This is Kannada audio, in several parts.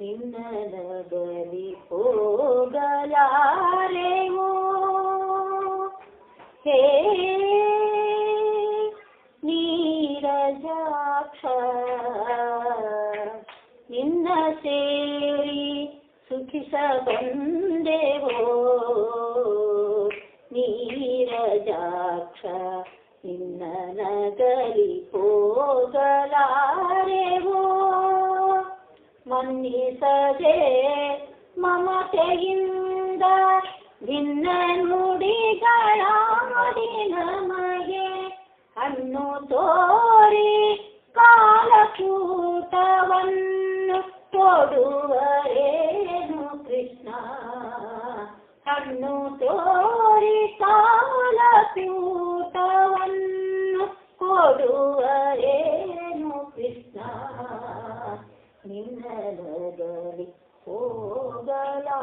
ನಿನ್ನದಗಲಿ ಹೋಗಲಾರೆವು ಹೇ ನೀರಜಾಕ್ಷ ನಿನ್ನ ಸೇರಿ ಸುಖಿಸ ಬಂದೆವೋ ನೀರಜಾಕ್ಷ ನಿನ್ನ ನಗಲಿ ಹೋಗಲಾರೆವೋ ಮನ್ನಿಸದೆ ಮಮತೆಯಿಂದ ಭಿನ್ನ ನುಡಿಗಳಾಡಿ ನಮಗೆ ಹಣ್ಣು ತೋರಿ ಕಾಲಕೂಟವನ್ನು ಕೊಡುವರೇನು ಕೃಷ್ಣ? ಹಣ್ಣು ತೋರಿ ಕಾಲಕೂಟವನ್ನು ಕೊಡುವರೇನು ಕೃಷ್ಣ? ನಿನ್ನದಗಲಿ ಹೋಗಲಾರೆವು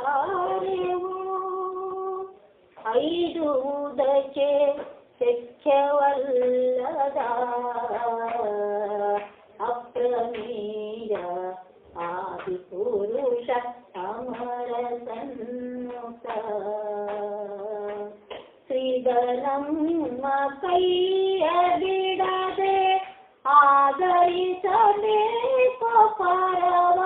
ಐದುವುದಕ್ಕೆ ಶಕ್ಯವಲ್ಲದ ಅಪ್ರಮೇಯ ಆದಿಪುರುಷ ಅಮರ ಸನ್ನುತ ಶ್ರೀಧನಮ್ಮ ಕೈಯ ಬಿಡದೆ ಆದರಿಸಬೇಕು ಪರವರಾದರೇನು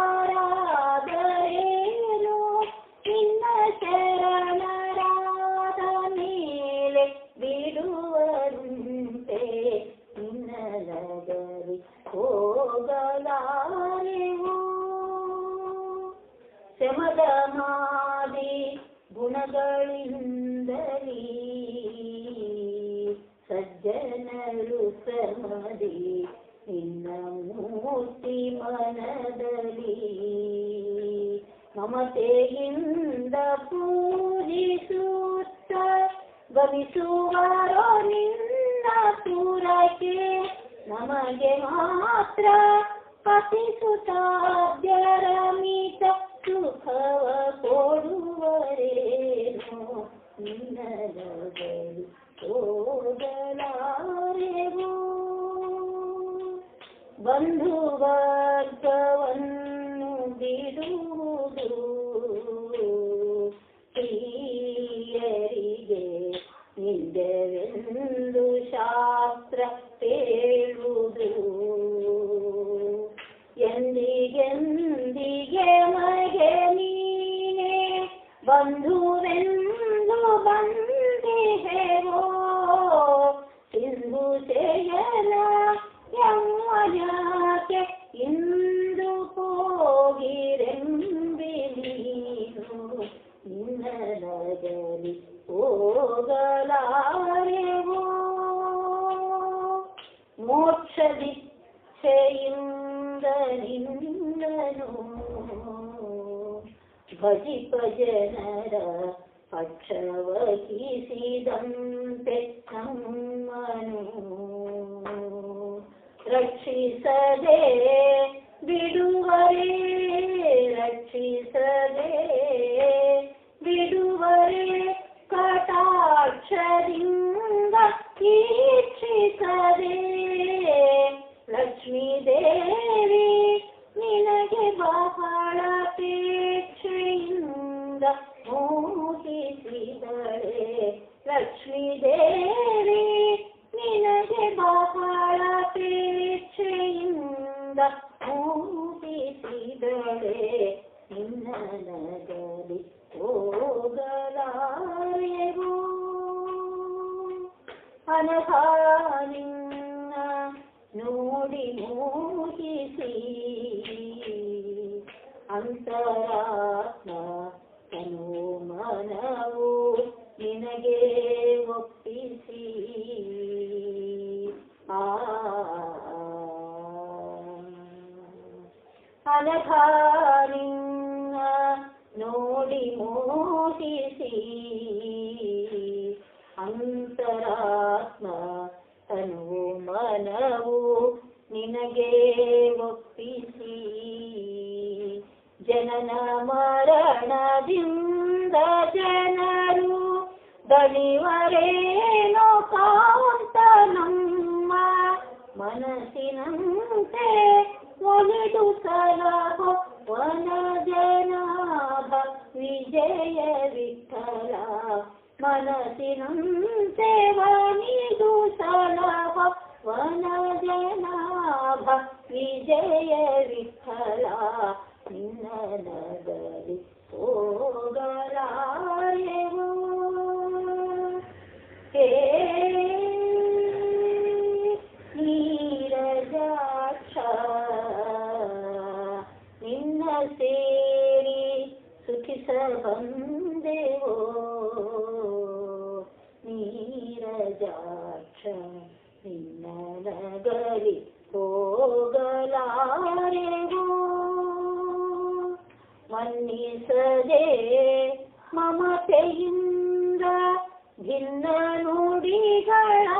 ಶಮದ ಮಾದಿ ಗುಣಗಳಿಂದಲೀ ಸಜ್ಜನರು ಸಮದಿ ನಿನ್ನ ಮೂರ್ತಿ ಮನದಲ್ಲಿ. ಮಮತೆಯಿಂದ ಪೂಜಿಸುತ್ತ ಗಮಿಸುವರೋ ನಿನ್ನ ಪೂರಕ್ಕೆ ನಮಗೆ ಮಾತ್ರ ಪತಿಸುತ್ತಾದ್ಯರ ಮೀತ ಸುಖವ ಕೊಡುವರೇನು ನಿನ್ನದಗಲಿ ಹೋಗಲಾರೆವು ಬಂಧು ವರ್ಗವನ್ನು ಬಿಡುವುದು ಪ್ರಿಯರಿಗೆ ನಿಜವೆಂದು ಶಾಸ್ತ್ರ ಹೇಳುವುದು. ಎಂದಿಗೆಂದಿಗೆ ബന്ധുവെന്തു ബന്ധിഹേവോ? ഹിന്ദു ചെയ്യല ഞമ്മയാക്കെ ഇന്ദു പോകിരെമ്പിലീനു ഇന്നലകലി പോകലാരെവോ? മോക്ഷദിച്ചയുന്ദനിന്ദനോ भजि भजनर पक्षवी सिदं ते मनु रक्षिसदे विडुवरे रक्षिसदे विडुवरे कटाक्षरि भक्ष् सदे ಅಪೇಕ್ಷೆಯಿಂದ ಮೋಹಿಸಿದಳೆ ಲಕ್ಷ್ಮೀ ದೇವಿ ನಿನಗೆ ಬಹಳ ಅಪೇಕ್ಷೆಯಿಂದ ಮೋಹಿಸಿದಳೆ ನಿನ್ನನಗಲಿ ಹೋಗಲಾರೆವು ಅನಹಾನಿನ್ನ ನೋಡಿ ಮೋಹಿಸಿ ಅಂತರಾತ್ಮ ಅನಘಾನಿನ್ನ ನೋಡಿ ಮೋಹಿಸಿ. ಅಂತರಾತ್ಮ ತನು ಮನವು ನಿನಗೆ ಒಪ್ಪಿಸಿ. ಜನನ ಮರಣದಿಂದ ಜನರು ದಣಿವರೇನೋ ಕಾಂತ ನಮ್ಮ ಮನಸ್ಸಿನಂತೆ. ಕಲಾಪ ವನಜನಾಭ ವಿಜಯ ವಿಠಲ ಮನಸ್ಸಿನಂತೆ ವನಿದು ಸಲಾಪ ವನಜನಾಭ ವಿಜಯ ವಿಠಲ ನಿನ್ನ ನಿನ್ನ ಸೇರಿ ಸುಖಿಸ ಬಂದೆವೋ ನೀರಜಾಕ್ಷ ನಿನ್ನ ನಗರಿ ಹೋಗಲಾರೆವೋ ಮನ್ನಿಸದೆ ಮಮತೆಯಿಂದ ಭಿನ್ನ ನುಡಿಗಳಾಡಿ